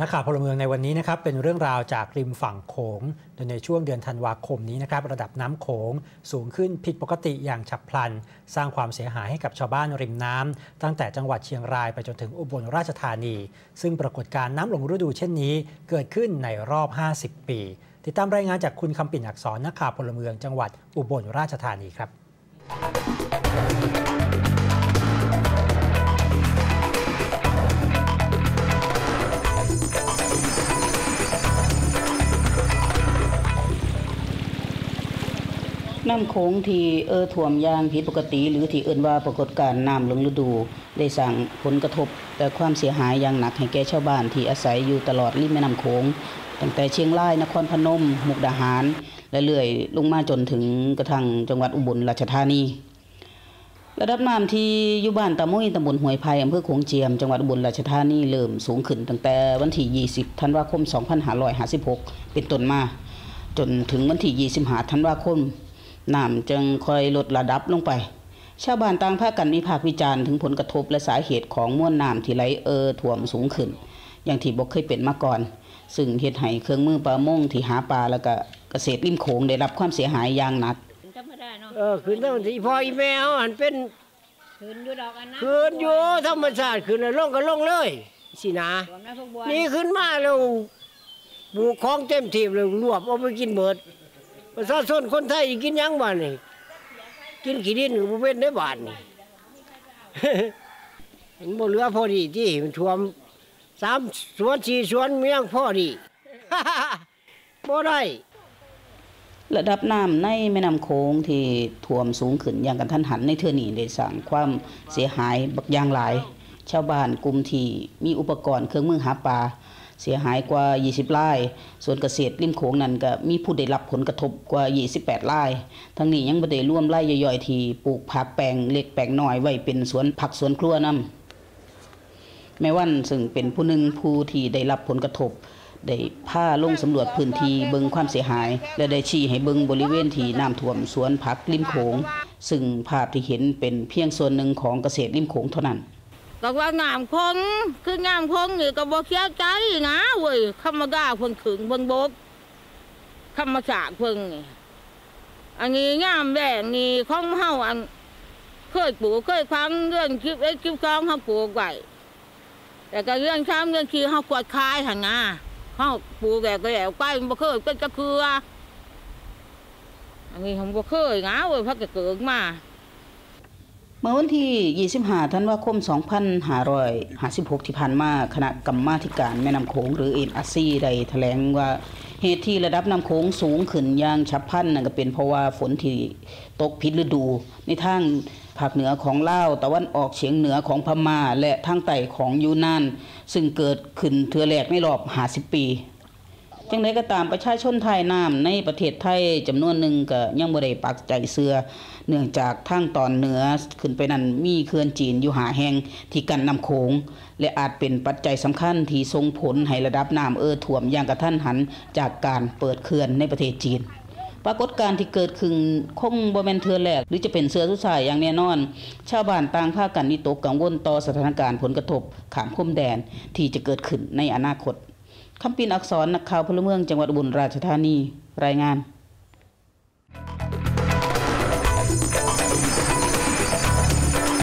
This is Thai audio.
นักข่าวพลเมืองในวันนี้นะครับเป็นเรื่องราวจากริมฝั่งโขงโดยในช่วงเดือนธันวาคมนี้นะครับระดับน้ำโขงสูงขึ้นผิดปกติอย่างฉับพลัน สร้างความเสียหายให้กับชาวบ้านริมน้ำตั้งแต่จังหวัดเชียงรายไปจนถึงอุบลราชธานี ซึ่งปรากฏการณ์น้ำหลงฤดูเช่นนี้ เกิดขึ้นในรอบ 50 ปี ติดตามรายงานจากคุณคำปิ่นอักษรนักข่าวพลเมืองจังหวัดอุบลราชธานีครับ น้ำโขงที่เออท่วมยางผิดปกติหรือที่เอิ้นว่าปรากฏการณ์น้ำหลงฤดู ได้สร้างผลกระทบและความเสียหายอย่างหนักให้แก่ชาวบ้านที่อาศัยอยู่ตลอดริมแม่น้ำโขงตั้งแต่เชียงรายนครพนม มุกดาหาร และเรื่อยลงมาจนถึงกระทั่งจังหวัดอุบลราชธานีระดับน้ำที่อยู่บ้านตะมุยตำบลห้วยไผ่อำเภอโขงเจียม จังหวัดอุบลราชธานีเริ่มสูงขึ้นตั้งแต่วันที่ 20 ธันวาคม 2556 เป็นต้นมา จนถึงวันที่ 25 ธันวาคม น้ำจึงค่อยลดระดับลงไป ชาวบ้านต่างพากันวิพากษ์วิจารณ์ถึงผลกระทบและสาเหตุของมวลน้ำที่ไหลเอ่อท่วมสูงขึ้น อย่างที่บ่เคยเป็นมาก่อน ซึ่งเฮ็ดให้เครื่องมือประมงที่หาปลาแล้วก็เกษตรริมโขงได้รับความเสียหายอย่างหนักธรรมดาเนาะเออคืนทั้งที่พ่ออีแม่เขาหันเป็นคืนอยู่ดอกอันนะคืนอยู่ธรรมชาติคืนแล้วลงก็ลงเลยสินะรวมนะพวกบัวนี่ขึ้นมาแล้วปลูกของเต็มทีเลยรวบเอาไปกินเบิด ประชาชนคนไทยกินยังบ้านนี่กินขี้ดินกบ่เป็นได้บาทนี่มันบ่เหลือพอดีที่มันท่วมสามสวนสี่สวนเมียงพอดีบ่ได้ระดับน้ำในแม่น้ำโขงที่ท่วมสูงขึ้นอย่างกันทันหันในเทือนี้ได้สร้างความเสียหายบักอย่างหลาย ชาวบ้านกลุ่มที่มีอุปกรณ์เครื่องมือหาปลา เสียหายกว่า 20ไร่ส่วนเกษตรริมโขงนั้นก็มีผู้ได้รับผลกระทบกว่า 28ไร่ทั้งนี้ยังบ่ได้ร่วมไร่ย่อยๆที่ปลูกผักแปลงเล็กแปลงน้อยไว้เป็นสวนผักสวนครัวนำแม่วันซึ่งเป็นผู้หนึ่งผู้ที่ได้รับผลกระทบได้พาลงสำรวจพื้นที่เบิงความเสียหาย และได้ชี้ให้เบิงบริเวณที่น้ำท่วมสวนผักริมโขง ซึ่งภาพที่เห็นเป็นเพียงส่วนหนึ่งของเกษตรริมโขงเท่านั้น ก็ว่างามคงคืองามคงนี่ก็บ่เสียใจนะเว้ยธรรมดาเพิ่นขึงเพิ่นบกธรรมาติเพิ่นนี่อันนี้งามแดงนี่ของเฮาอันเคยปลูกเคยฟังเรื่องคลิปไอ้คลิปกองเฮาปลูกไว้แต่ก็เรื่องช้ำเรื่องขี้เฮากวดคายหันนะเฮาปลูกแล้วก็แล้วไปบ่เคยเป็นจะคืออันนี้ผมบ่เคยนะเว้ยพักก็เกิดมา เมื่อวันที่ 25 ธันวาคม 2556 ที่ผ่านมาคณะกรรมาธิการแม่น้ำโขงหรือ NRC ได้แถลงว่าเหตุที่ระดับน้ำโขงสูงขึ้นอย่างฉับพลันนั่นก็เป็นเพราะว่าฝนที่ตกผิดฤดู ในทางภาคเหนือของลาวตะวันออกเฉียงเหนือของพม่าและทางใต้ของยูนาน ซึ่งเกิดขึ้นเทือแรกในรอบ 50 ปี จังไดก็ตามประชาชนไทยน้ำในประเทศไทยจำนวนหนึ่งก็ยังบ่ได้ปักใจเสือเนื่องจากทางตอนเหนือขึ้นไปนั้นมีเขื่อนจีนอยู่หาแห่งที่กันน้ำโขงและอาจเป็นปัจจัยสำคัญที่ส่งผลให้ระดับน้ำเอ่อท่วมอย่างกระทันหันจากการเปิดเขื่อนในประเทศจีนปรากฏการณ์ที่เกิดขึ้นคงบ่แม่นเทือแรกหรือจะเป็นเสือสุดท้ายอย่างแน่นอน ชาวบ้านต่างพากันวิตกกังวลต่อสถานการณ์ผลกระทบขามพรมแดนที่จะเกิดขึ้นในอนาคต คำปินอักษรนักข่าวพลเมืองจังหวัดอุบลราชธานีรายงาน